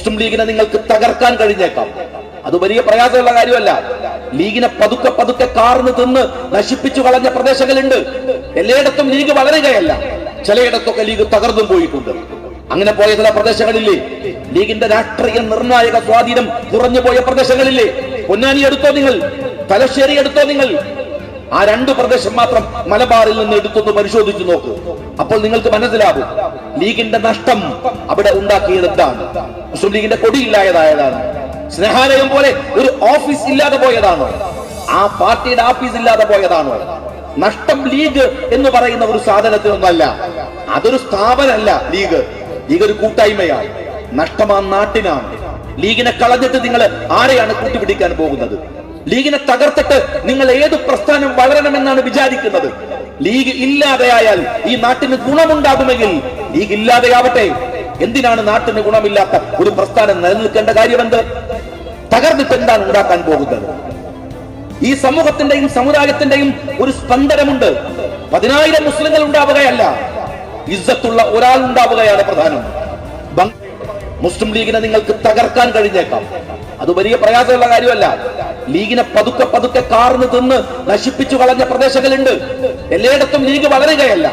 ലീഗിനെ നിങ്ങൾക്ക് തകർക്കാൻ കഴിഞ്ഞേക്കാം. അത് വലിയ പ്രയാസമുള്ള കാര്യമല്ല. ലീഗിനെ പതുക്കെ പതുക്കെ കാർന്ന് തിന്ന് നശിപ്പിച്ചു കളഞ്ഞ പ്രദേശങ്ങളുണ്ട്. എല്ലായിടത്തും ലീഗ് വളരുകയല്ല. ചിലയിടത്തൊക്കെ ലീഗ് തകർന്നും പോയിട്ടുണ്ട്. അങ്ങനെ പോയ ചില പ്രദേശങ്ങളില്ലേ? ലീഗിന്റെ രാഷ്ട്രീയ നിർണായക സ്വാധീനം കുറഞ്ഞു പോയ പ്രദേശങ്ങളില്ലേ? പൊന്നാനി എടുത്തോ നിങ്ങൾ? തലശ്ശേരി എടുത്തോ നിങ്ങൾ? ആ രണ്ട് പ്രദേശം മാത്രം മലബാറിൽ നിന്ന് എടുത്തൊന്ന് പരിശോധിച്ചു നോക്കൂ. അപ്പോൾ നിങ്ങൾക്ക് മനസ്സിലാകും. ലീഗിന്റെ നഷ്ടം അവിടെ ഉണ്ടാക്കിയത് മുസ്ലിം ലീഗിന്റെ കൊടിയില്ലായതായതാണ്. സ്നേഹാലയം പോലെ ഒരു ഓഫീസ് ഇല്ലാതെ പോയതാണോ? ആ പാർട്ടിയുടെ ഓഫീസ് ഇല്ലാതെ പോയതാണോ? നഷ്ടം ലീഗ് എന്ന് പറയുന്ന ഒരു സാധനത്തിനൊന്നല്ല. അതൊരു സ്ഥാപനമല്ല ലീഗ്. ലീഗ് ഒരു കൂട്ടായ്മയാണ്. നഷ്ടം നാട്ടിനാണ്. ലീഗിനെ കളഞ്ഞിട്ട് നിങ്ങൾ ആരെയാണ് കൂട്ടുപിടിക്കാൻ പോകുന്നത്? ലീഗിനെ തകർത്തിട്ട് നിങ്ങൾ ഏത് പ്രസ്ഥാനം വളരണമെന്നാണ് വിചാരിക്കുന്നത്? ലീഗ് ഇല്ലാതെയായാൽ ഈ നാട്ടിന് ഗുണമുണ്ടാകുമെങ്കിൽ ലീഗ് ഇല്ലാതെയാവട്ടെ. എന്തിനാണ് നാട്ടിന് ഗുണമില്ലാത്ത ഒരു പ്രസ്ഥാനം നിലനിൽക്കേണ്ട കാര്യമെന്ത്? തകർന്നിട്ട് എന്താണ് ഉണ്ടാക്കാൻ പോകുന്നത്? ഈ സമൂഹത്തിന്റെയും സമുദായത്തിന്റെയും ഒരു സ്പന്ദനമുണ്ട്. പതിനായിരം മുസ്ലിങ്ങൾ ഉണ്ടാവുകയല്ല. ഇസ്സത്തുള്ള ഒരാൾ ഉണ്ടാവുകയാണ് പ്രധാനം. മുസ്ലിം ലീഗിനെ നിങ്ങൾക്ക് തകർക്കാൻ കഴിഞ്ഞേക്കാം. അത് വലിയ പ്രയാസമുള്ള കാര്യമല്ല. ലീഗിനെ പതുക്കെ പതുക്കെ കാർന്ന് തിന്ന് നശിപ്പിച്ചു കളഞ്ഞ പ്രദേശങ്ങളുണ്ട്. എല്ലായിടത്തും ലീഗ് വളരുകയല്ല.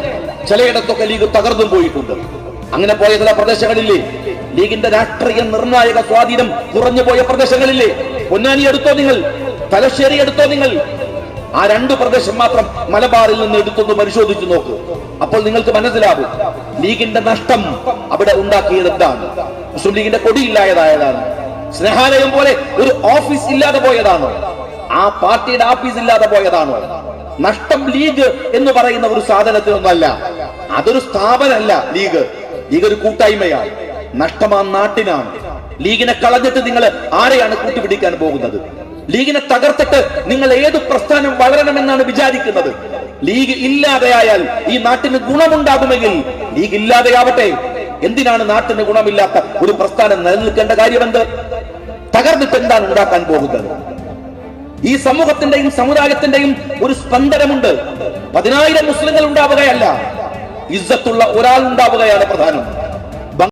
ചിലയിടത്തൊക്കെ ലീഗ് തകർന്നും പോയിട്ടുണ്ട്. അങ്ങനെ പോയ ചില പ്രദേശങ്ങളില്ലേ? ലീഗിന്റെ രാഷ്ട്രീയ നിർണായക സ്വാധീനം കുറഞ്ഞു പോയ പ്രദേശങ്ങളില്ലേ? പൊന്നാനി എടുത്തോ നിങ്ങൾ? തലശ്ശേരി എടുത്തോ നിങ്ങൾ? ആ രണ്ട് പ്രദേശം മാത്രം മലബാറിൽ നിന്ന് എടുത്തൊന്ന് പരിശോധിച്ചു നോക്കൂ. അപ്പോൾ നിങ്ങൾക്ക് മനസ്സിലാകും ലീഗിന്റെ നഷ്ടം അവിടെ ഉണ്ടാക്കിയത് എന്താണ് മുസ്ലിം ലീഗിന്റെ കൊടിയില്ലായതായതാണ്. സ്നേഹാലയം പോലെ ഒരു ഓഫീസ് ഇല്ലാതെ പോയതാണോ? ആ പാർട്ടിയുടെ ഓഫീസ് ഇല്ലാതെ പോയതാണോ? നഷ്ടം ലീഗ് എന്ന് പറയുന്ന ഒരു സാധനത്തിനൊന്നല്ല. അതൊരു സ്ഥാപനമല്ല ലീഗ്. ലീഗ് ഒരു കൂട്ടായ്മയാണ്. നഷ്ടമാ നാട്ടിനാണ്. ലീഗിനെ കളഞ്ഞിട്ട് നിങ്ങൾ ആരെയാണ് കൂട്ടുപിടിക്കാൻ പോകുന്നത്? ലീഗിനെ തകർത്തിട്ട് നിങ്ങൾ ഏത് പ്രസ്ഥാനം വളരണമെന്നാണ് വിചാരിക്കുന്നത്? ലീഗ് ഇല്ലാതെയായാൽ ഈ നാട്ടിന് ഗുണമുണ്ടാകുമെങ്കിൽ ലീഗ് ഇല്ലാതെയാവട്ടെ. എന്തിനാണ് നാട്ടിന് ഗുണമില്ലാത്ത ഒരു പ്രസ്ഥാനം നിലനിൽക്കേണ്ട കാര്യമെന്ത്? തകർന്നിട്ട് എന്താണ് ഉണ്ടാക്കാൻ പോകുന്നത്? ഈ സമൂഹത്തിന്റെയും സമുദായത്തിന്റെയും ഒരു സ്പന്ദനമുണ്ട്. പതിനായിരം മുസ്ലിങ്ങൾ ഉണ്ടാവുകയല്ല. ഇസ്സത്തുള്ള ഒരാൾ ഉണ്ടാവുകയാണ് പ്രധാനം.